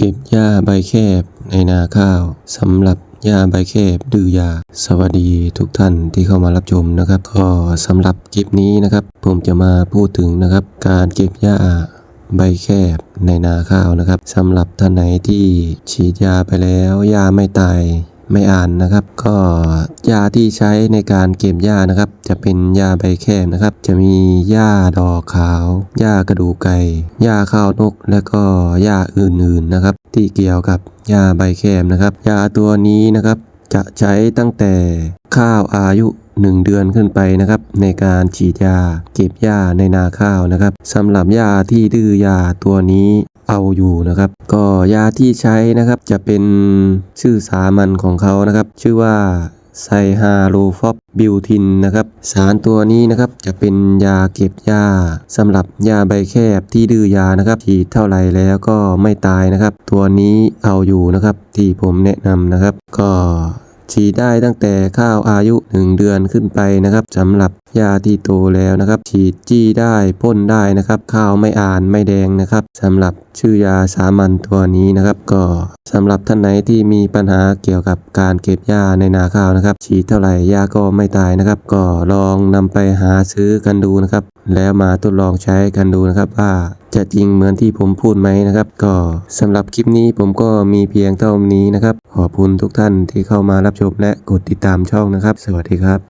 เก็บหญ้าใบแคบในนาข้าวสำหรับหญ้าใบแคบดื้อยา สวัสดีทุกท่านที่เข้ามารับชมนะครับ ก็สำหรับคลิปนี้นะครับ ผมจะมาพูดถึงนะครับ การเก็บหญ้าใบแคบในนาข้าวนะครับสำหรับท่านไหนที่ฉีดยาไปแล้วหญ้าไม่ตาย ไม่อ่านนะครับ ก็ยาที่ใช้ในการเก็บหญ้านะครับ จะเป็นยาใบแคบนะครับ จะมีหญ้าดอกขาวหญ้ากระดูกไก่หญ้าข้าวนก และก็หญ้าอื่นๆนะครับ ที่เกี่ยวกับหญ้าใบแคบนะครับยาตัวนี้นะครับจะใช้ตั้งแต่ข้าวอายุ 1 เดือนขึ้นไปนะครับ ในการฉีดยาเก็บหญ้าในนาข้าวนะครับสำหรับหญ้าที่ดื้อยาตัวนี้ เอาอยู่นะครับ ก็ยาที่ใช้นะครับจะเป็นชื่อสามัญของเขานะครับ ชื่อว่าไซฮาโลฟอปบิวทินนะครับ สารตัวนี้นะครับจะเป็นยาเก็บหญ้าสำหรับหญ้าใบแคบที่ดื้อยานะครับฉีดเท่าไหร่แล้วก็ไม่ตายนะครับ ตัวนี้เอาอยู่นะครับที่ผมแนะนำนะครับ ก็ ฉีดได้ตั้งแต่ข้าวอายุ 1 เดือนขึ้นไปนะครับสำหรับหญ้าที่โตแล้วนะครับ ฉีดจี้ได้พ่นได้นะครับ ข้าวไม่อ่านไม่แดงนะครับสำหรับชื่อยาสามัญตัวนี้นะครับ ก็สำหรับท่านไหนที่มีปัญหาเกี่ยวกับการเก็บหญ้าในนาข้าวนะครับ ฉีดเท่าไหร่หญ้าก็ไม่ตายนะครับ ก็ลองนำไปหาซื้อกันดูนะครับ แล้วมาทดลองใช้กันดูนะครับว่า จะจริงเหมือนที่ผมพูดไหมนะครับ ก็สำหรับคลิปนี้ผมก็มีเพียงเท่านี้นะครับ ขอบคุณทุกท่านที่เข้ามารับชมและกดติดตามช่องนะครับ สวัสดีครับ